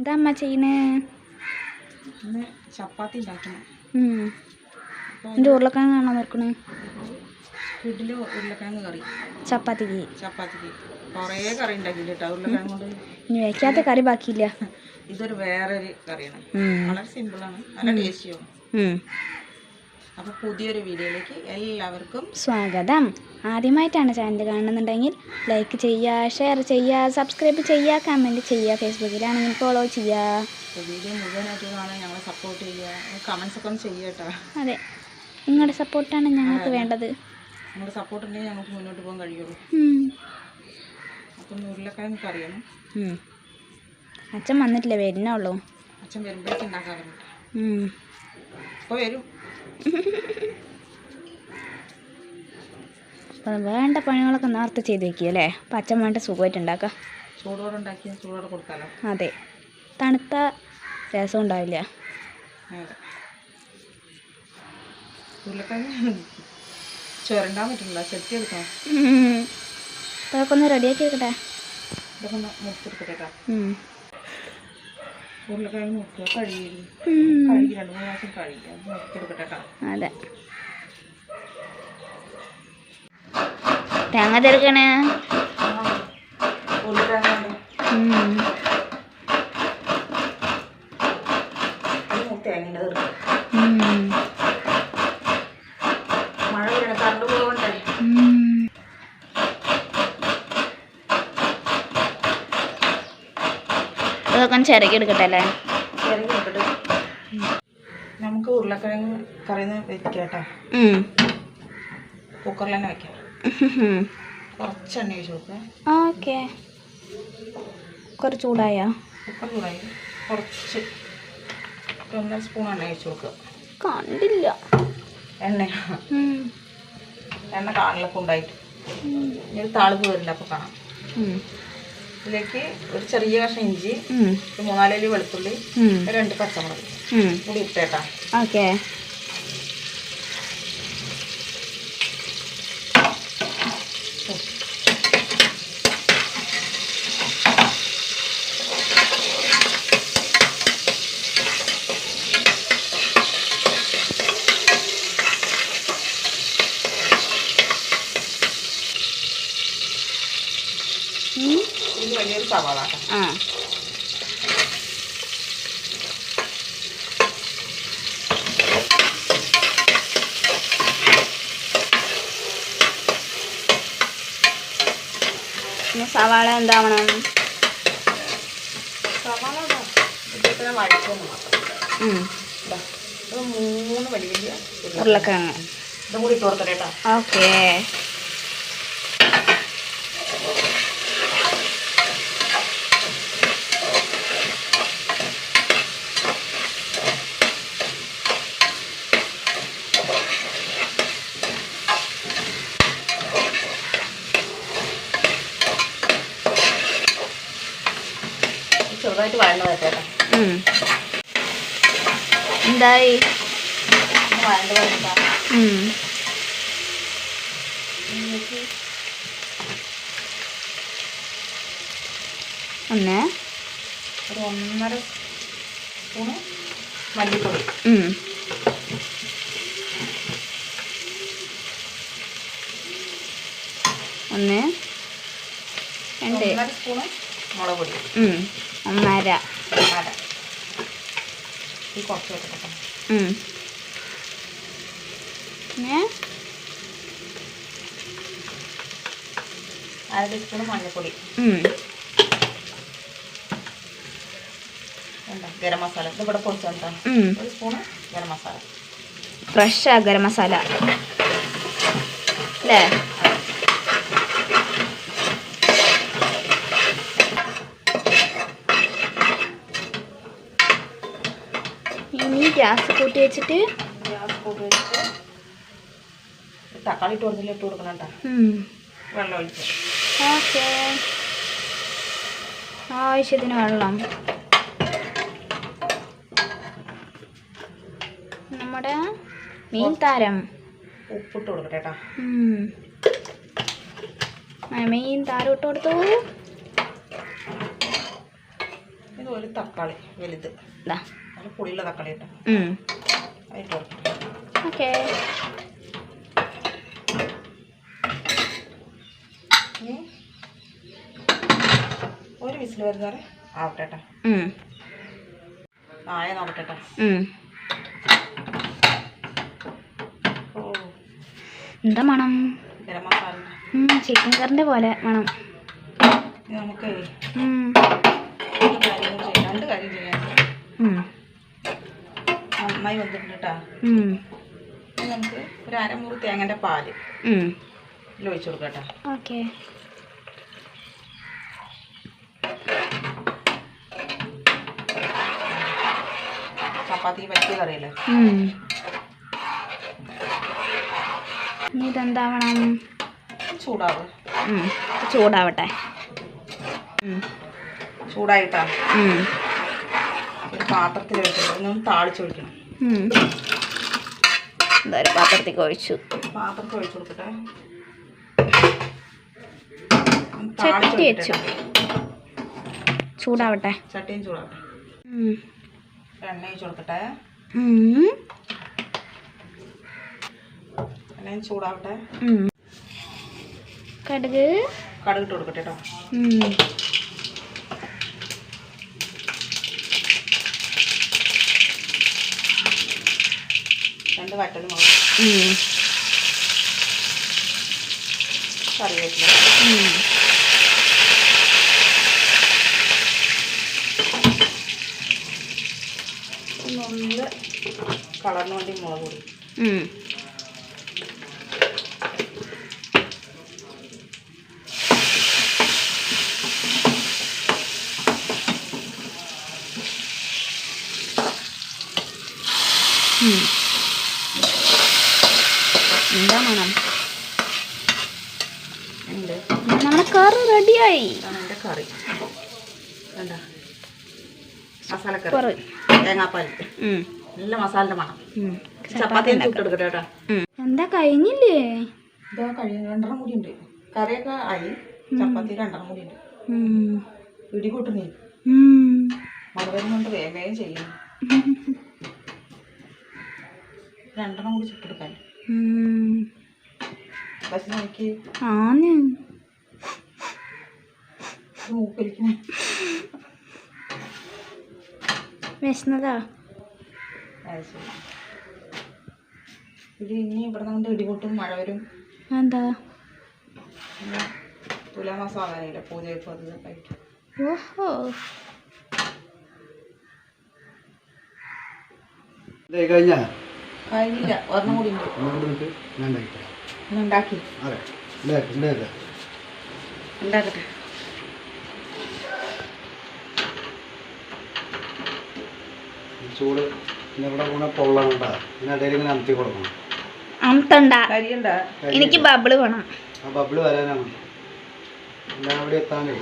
എന്താ അമ്മ ചെയ്യുന്നേ ഇന്ന് ചപ്പാത്തി ഉണ്ടാക്കണം. എന്റെ ഉരുളക്കിഴങ്ങ് കാണാൻ നോക്കണേ വീട്ടിൽ ഉരുളക്കിഴങ്ങ് കറി. ചപ്പാത്തിക്ക് ചപ്പാത്തിക്ക് കുറേ കറി ഉണ്ടാക്കിയില്ല കേട്ടോ ഉരുളക്കിഴങ്ങ് കൊണ്ട്? ഇനി വയ്ക്കാത്ത കറി ബാക്കിയില്ല. ഇതൊരു വേറൊരു കറിയാണ്. വളരെ സിമ്പിളാണ് നല്ല ടേസ്റ്റിയാണ്. അപ്പോൾ പുതിയൊരു വീഡിയോയിലേക്ക് എല്ലാവർക്കും സ്വാഗതം. ആദ്യമായിട്ടാണ് ചാനൽ കാണുന്നുണ്ടെങ്കിൽ ലൈക്ക് ചെയ്യുക ഷെയർ ചെയ്യുക സബ്സ്ക്രൈബ് ചെയ്യുക കമന്റ് ചെയ്യുക ഫേസ്ബുക്കിലാണെങ്കിൽ ഫോളോ ചെയ്യുക വീഡിയോ മുഴുവനായിട്ട് കാണാൻ ഞങ്ങളെ സപ്പോർട്ട് ചെയ്യുക. കമൻസ് ഒക്കെ ചെയ്യുക കേട്ടോ. അതെ. നിങ്ങളുടെ സപ്പോർട്ടാണ് ഞങ്ങൾക്ക് വേണ്ടത്. നിങ്ങളുടെ സപ്പോർട്ട് ഉണ്ടെങ്കിൽ ഞങ്ങൾക്ക് മുന്നോട്ട് പോകാൻ കഴിയുള്ളൂ. അപ്പം ഉരുളക്കിഴങ്ങ് കറിയാണ്. അച്ഛൻ വന്നിട്ടില്ല? വരുന്നേ ഉള്ളൂ. അച്ഛൻ വരുമ്പോഴേക്കും ഉണ്ടാക്കാൻ ഇപ്പോൾ വരും. അപ്പം വേണ്ട പണികളൊക്കെ നേരത്തെ ചെയ്ത് വെക്കുക അല്ലേ? അപ്പം അച്ഛൻ വേണ്ട സുഖമായിട്ട് ഉണ്ടാക്കാം. ചൂടോടെ ഉണ്ടാക്കിയാൽ ചൂടോടെ കൊടുക്കാമല്ലോ അതെ. തണുത്ത രസം ഉണ്ടാവില്ല. ചുരണ്ടാൻ പറ്റില്ല ചെത്തി എടുക്കാം ഉം. അതൊക്കെ ഒന്ന് റെഡിയാക്കി എടുക്കട്ടെ. ഇതൊക്കെ ഒന്ന് മുറിച്ചെടുക്കട്ടെ. ഉരുളക്കിഴങ്ങ് മുറിക്കുക കഴുകി ഉം. കഴുകി രണ്ട് മൂന്ന് പ്രാവശ്യം കഴുകി. അത് തേങ്ങ തിരക്കണേ ഉരുളക്കിഴങ്ങ് ഇതൊക്കെ ഒന്ന് ചിരകി എടുക്കട്ടെ അല്ലേ? ഇറങ്ങി എടുക്കട്ടെ. നമുക്ക് ഉരുളക്കിഴങ്ങ് കറിന്ന് വെക്കാം കേട്ടോ. കുക്കറിൽ തന്നെ വെക്കാം. കുറച്ച് എണ്ണ ഒഴിച്ച് കൊടുക്കുക ഓക്കെ. കുറച്ച് ചൂടായോ? കുക്കർ ചൂടായി. കുറച്ച് ഒന്നര സ്പൂൺ എണ്ണ ഒഴിച്ച് കൊടുക്കുക കണ്ടില്ല. എണ്ണ. എണ്ണ കാണിലൊക്കെ ഉണ്ടായിട്ട്. ഇനി താളിപ്പ് വരില്ല അപ്പോൾ കാണാം. ഇതിലേക്ക് ഒരു ചെറിയ കഷ്ണം ഇഞ്ചി മൂന്നാലി വെളുത്തുള്ളി രണ്ട് പച്ചമുളക് കൂടി ഇട്ടേട്ടാ. ഓക്കെ. വലിയൊരു സവാള. ആ. പിന്നെ സവാള എന്താവണം? സവാള. മൂന്ന് വലിയ വലിയ ഉരുള ഉരുളക്കിഴങ്ങ്. ഇതും കൂടി ഇട്ട് കൊടുക്കട്ടെ കേട്ടോ. ഓക്കേ. കേട്ടോ ഉം. എന്തായി? ഒന്ന് വഴണ്ട് വരട്ടാ ഒന്ന്. ഒരു ഒന്നര സ്പൂണ് മല്ലിപ്പൊടി. ഒന്ന്. രണ്ട്. സ്പൂണ് മുളക് പൊടി. ഒന്നര അര ഈ കുറച്ച് വെക്കട്ടെ കേട്ടോ പിന്നെ? അര ടീസ്പൂൺ മഞ്ഞൾപ്പൊടി. ഗരം മസാല. ഇത് ഇവിടെ പൊടിച്ചാൽ ഉം. ഒരു സ്പൂണ് ഗരം മസാല. ഫ്രഷ് ഗരം മസാല. അല്ലേ ഇനി കൂട്ടി വെച്ചിട്ട് ഗ്യാസ് തക്കാളി ഇട്ട് കൊടുത്തില്ല ഇട്ട് കൊടുക്കണം കേട്ടോ. വെള്ളം ഒഴിച്ച്. ഓക്കെ. ആവശ്യത്തിന് വെള്ളം. നമ്മുടെ മീൻ താരം. ഉപ്പിട്ട് കൊടുക്കട്ടെ കേട്ടോ. മീൻ താരം ഇട്ട് കൊടുത്തു. ഇത് ഒരു തക്കാളി വലുത്. പുളിയുള്ള തക്കാളി കേട്ടോ. ഓക്കെ ഒരു വിസിൽ വരുന്നവരെ ആവട്ടെ കേട്ടോ ആയ നോക്കട്ടെ കേട്ടോ എന്താ മണം? ഗരം മസാല ചിക്കൻ കറിന്റെ പോലെ മണം. നമുക്ക് രണ്ട് കാര്യം ചെയ്യാം. നന്നായി വന്നിട്ടുണ്ട് കേട്ടോ നമുക്ക് ഒരു അരമുറി തേങ്ങന്റെ പാൽ ഒഴിച്ചു കൊടുക്കാം കേട്ടോ ഓക്കെ. ചപ്പാത്തി പറ്റിയ കറിയല്ലേ. ഇനി ഇതെന്താവണം? ചൂടാവും. ചൂടാവട്ടെ. ചൂടായിട്ടാ. പാത്രത്തിൽ വെച്ചിട്ട് ഒന്ന് താളിച്ചൊഴിക്കണം ഉം. എന്തായാലും ഒരു പാത്രത്തേക്ക് ഒഴിച്ചു. പാത്രത്തിൽ ഒഴിച്ചു കൊടുക്കട്ടെ. ചട്ടി വെച്ചു. ചൂടാവട്ടെ. ചട്ടിയും ചൂടാവട്ടെ. എണ്ണ ഒഴിച്ചു കൊടുക്കട്ടെ. എണ്ണയും ചൂടാവട്ടെ. കടുക്. കടുകിട്ട് കൊടുക്കട്ടെ കേട്ടോ. രണ്ട് വട്ടൽ മുളക്. കറിവേപ്പില. ഒന്ന് കളറിന് വേണ്ടി മുളക് പൊടി ഉം. ഉം. എന്താ മണം ഉണ്ട് നമ്മളെ കറി റെഡിയായി ഇതാണ് എന്റെ കറി വേണ്ട. മസാലക്കറി. കറി തേങ്ങാപ്പാൽ. നല്ല മസാലയുടെ മണം. ചപ്പാത്തി ചുട്ടെടുക്കട്ടെ കേട്ടോ. എന്താ കഴിഞ്ഞില്ലേ? ഇതാ കഴിയും രണ്ടെണ്ണം കൂടി ഉണ്ട് കറിയൊക്കെ ആയി. ചപ്പാത്തി രണ്ടെണ്ണം കൂടി ഉണ്ട് ഇടി കൂട്ടുന്നേ. മഴ വരുന്നുണ്ട് വേഗം വേഗം ചെയ്യും. രണ്ടെണ്ണം കൂടി ചുട്ടെടുക്കാൻ. പക്ഷെ നോക്കി ആന്ന്. മൂക്കരിക്കണേ വിശന്നതാ. ഇത് ഇനി ഇവിടെ നിന്ന് ഇടിപൊട്ടും മഴ വരും. എന്താ തുലാമാസം ആകാനില്ല പൂജയൊക്കെ അത് കഴിക്കും ഓഹോ. ഇതേ കഴിഞ്ഞാ? കഴിഞ്ഞില്ല. ഒരെണ്ണം കൂടി ഉണ്ട്. ഞാൻ ഉണ്ടാക്കി. അതെ. ഉണ്ടാക്കി ഉണ്ടാക്കി. ഉണ്ടാക്കട്ടെ. ചൂട് പിന്നെ ഇവിടെ കൂടെ പൊള്ളണ്ട പിന്നെ ഇടയിൽ ഇങ്ങനെ അമത്തി കൊടുക്കണം. അമത്തണ്ട കരിയുണ്ട. എനിക്ക് ബബിൾ വേണം. ആ ബബിൾ വരാനാണ്. ഞാൻ അവിടെ എത്താനേ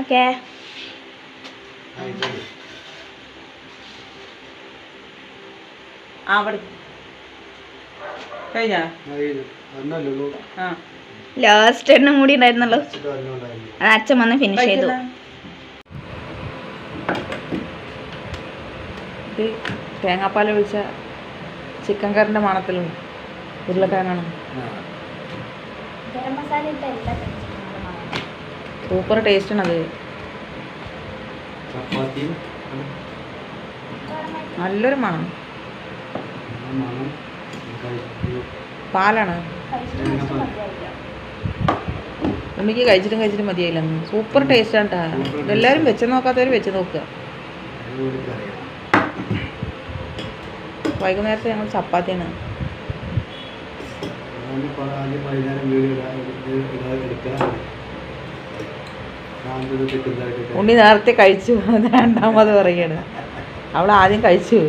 ഓക്കെ. അവിടെ. കഴിഞ്ഞാ? ഒന്നല്ലല്ലോ ആ. ലാസ്റ്റ് എണ്ണം കൂടി ഉണ്ടായിരുന്നല്ലോ. അത് അച്ഛൻ വന്ന് ഫിനിഷ് ചെയ്തു? ഇത് തേങ്ങാപ്പാൽ ഒഴിച്ച ചിക്കൻ കറിന്റെ മണത്തിലും ഉരുളക്കിഴങ്ങാണ്. ഗരം മസാല ഇട്ട സൂപ്പർ ടേസ്റ്റാണ് അത്. ചപ്പാത്തിയും നല്ലൊരു മണം. പാലാണ്. ഉമ്മിക്ക് കഴിച്ചിട്ടും കഴിച്ചിട്ടും മതിയായില്ല. സൂപ്പർ ടേസ്റ്റാണ് കേട്ടോ എല്ലാവരും വെച്ച് നോക്കാത്തവർ വെച്ച് നോക്കുക. വൈകുന്നേരത്തെ ഞങ്ങൾ ചപ്പാത്തിയാണ്. ഉണ്ണി നേരത്തെ കഴിച്ചു. രണ്ടാമത് പറയാണ് അവൾ ആദ്യം കഴിച്ചു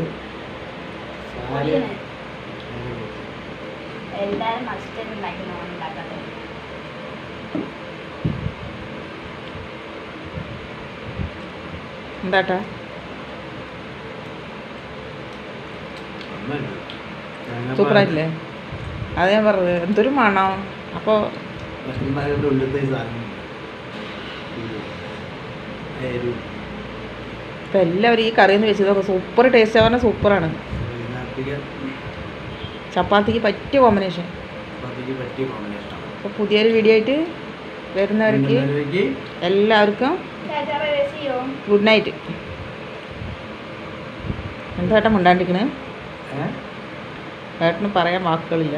എല്ലാവരും മസ്റ്റേഡ് ഉണ്ടാക്കി നോക്കണം ഉണ്ടാക്കട്ടെ എന്താട്ടാ? സൂപ്പറായിട്ടില്ലേ? അത് ഞാൻ പറഞ്ഞത്. എന്തൊരു മണം. അപ്പോൾ ഇപ്പൊ എല്ലാവരും ഈ കറിയെന്ന് വെച്ചത് സൂപ്പർ ടേസ്റ്റ്. പറഞ്ഞാൽ സൂപ്പറാണ്. ചപ്പാത്തിക്ക് പറ്റിയ കോമ്പിനേഷൻ അപ്പോൾ പുതിയൊരു വീഡിയോ ആയിട്ട് വരുന്നവർക്ക് എല്ലാവർക്കും ഗുഡ് നൈറ്റ് എന്താ ഏട്ടൻ മിണ്ടാണ്ടിരിക്കണേ? ഏട്ടന് പറയാൻ വാക്കുകളില്ല.